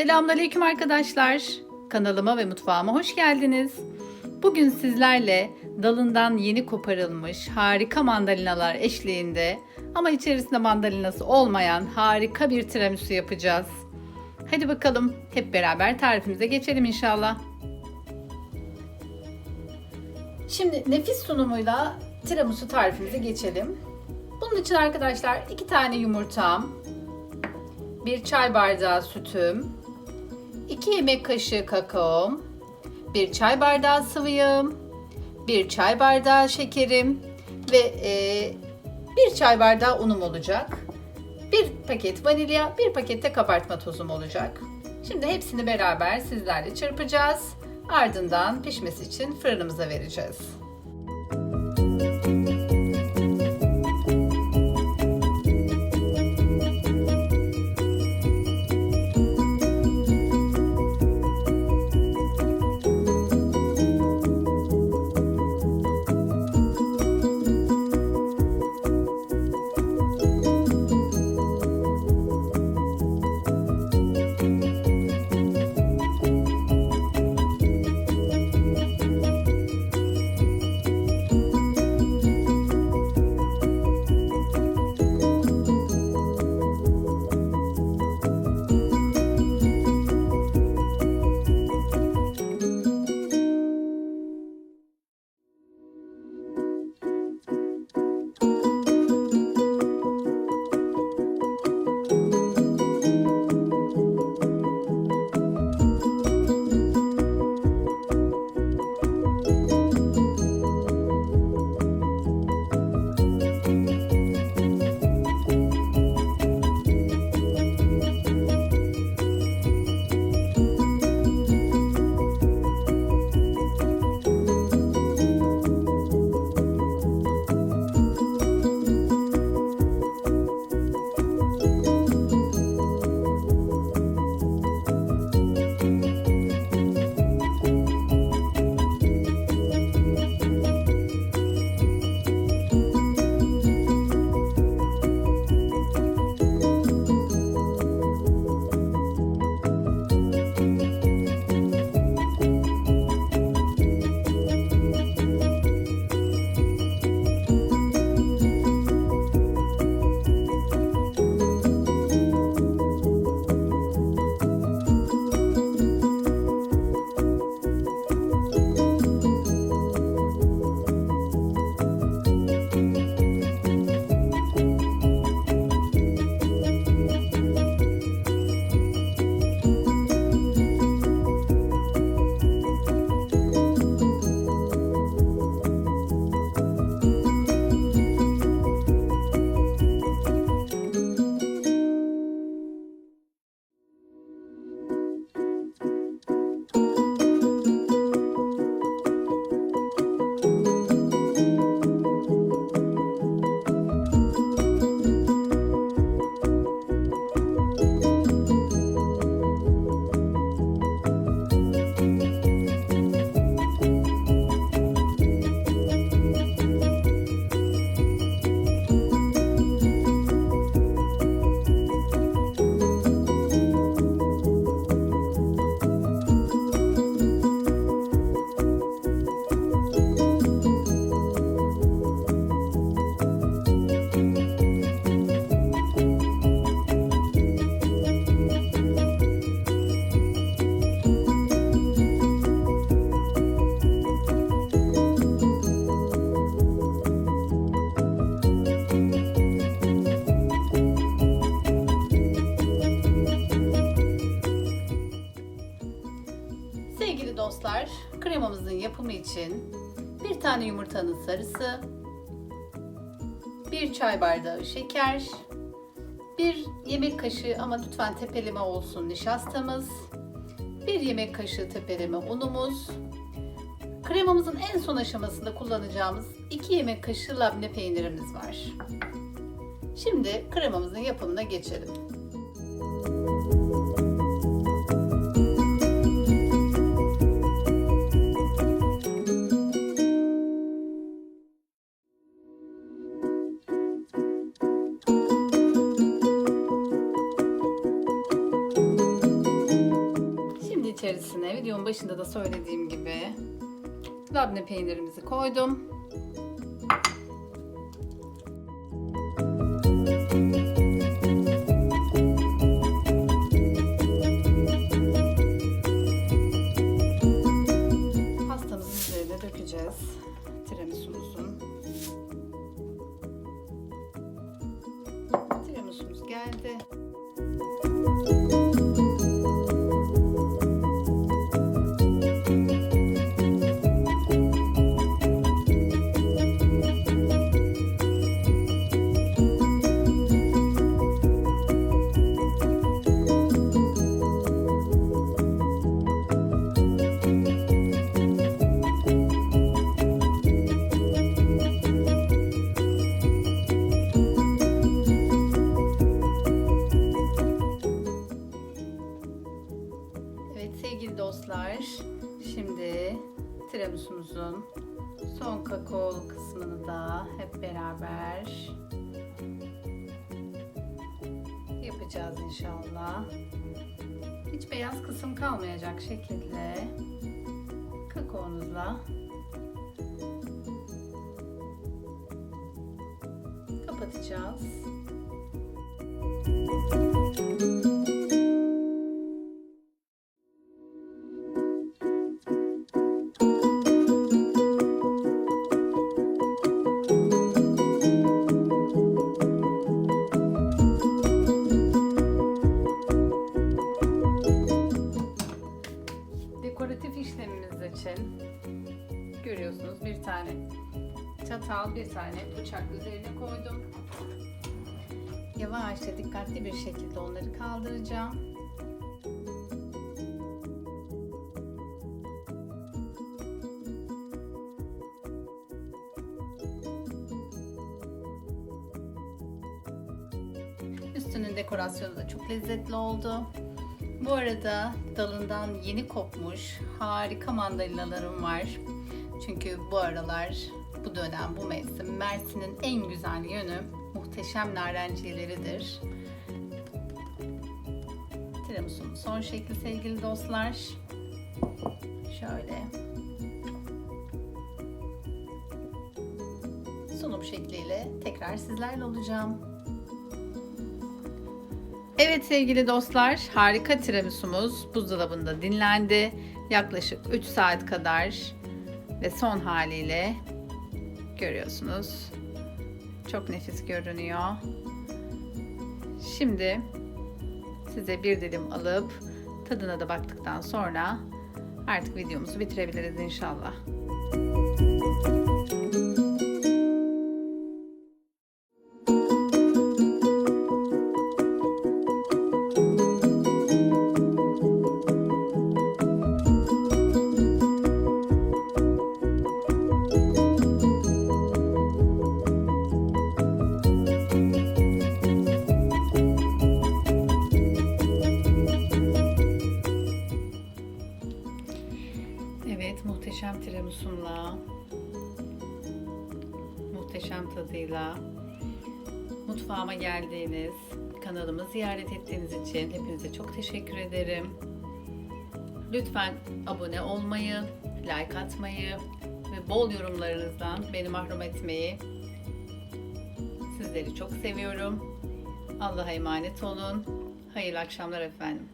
Selamünaleyküm arkadaşlar. Kanalıma ve mutfağıma hoş geldiniz. Bugün sizlerle dalından yeni koparılmış harika mandalinalar eşliğinde ama içerisinde mandalinası olmayan harika bir tiramisu yapacağız. Hadi bakalım hep beraber tarifimize geçelim inşallah. Şimdi nefis sunumuyla tiramisu tarifimize geçelim. Bunun için arkadaşlar iki tane yumurtam, bir çay bardağı sütüm, 2 yemek kaşığı kakaom, 1 çay bardağı sıvı yağım, 1 çay bardağı şekerim ve e, 1 çay bardağı unum olacak. 1 paket vanilya, 1 paket de kabartma tozum olacak. Şimdi hepsini beraber sizlerle çırpacağız. Ardından pişmesi için fırınımıza vereceğiz. Dostlar, kremamızın yapımı için bir tane yumurtanın sarısı, bir çay bardağı şeker, bir yemek kaşığı ama lütfen tepeleme olsun nişastamız, bir yemek kaşığı tepeleme unumuz, kremamızın en son aşamasında kullanacağımız 2 yemek kaşığı labne peynirimiz var. Şimdi kremamızın yapımına geçelim. Videonun başında da söylediğim gibi labne peynirimizi koydum. Pastamızın üzerine dökeceğiz tiramisumuzun. Tiramisumuz geldi. Tiramisumuzun son kakaolu kısmını da hep beraber yapacağız inşallah. Hiç beyaz kısım kalmayacak şekilde kakaomuzla kapatacağız. Dekoratif için görüyorsunuz bir tane çatal, bir tane bıçak üzerine koydum. Yavaşça dikkatli bir şekilde onları kaldıracağım. Üstünün dekorasyonu da çok lezzetli oldu. Bu arada dalından yeni kopmuş harika mandalinalarım var. Çünkü bu aralar, bu dönem, bu mevsim Mersin'in en güzel yönü muhteşem narenciyeleridir. Tiramisu'nun son şekli sevgili dostlar. Şöyle. Sunum şekliyle tekrar sizlerle olacağım. Evet sevgili dostlar, harika tiramisumuz buzdolabında dinlendi. Yaklaşık 3 saat kadar ve son haliyle görüyorsunuz. Çok nefis görünüyor. Şimdi size bir dilim alıp tadına da baktıktan sonra artık videomuzu bitirebiliriz inşallah. Evet, tiramisumla, muhteşem tadıyla mutfağıma geldiğiniz, kanalımı ziyaret ettiğiniz için hepinize çok teşekkür ederim. Lütfen abone olmayı, like atmayı ve bol yorumlarınızdan beni mahrum etmeyi sizleri çok seviyorum. Allah'a emanet olun. Hayırlı akşamlar efendim.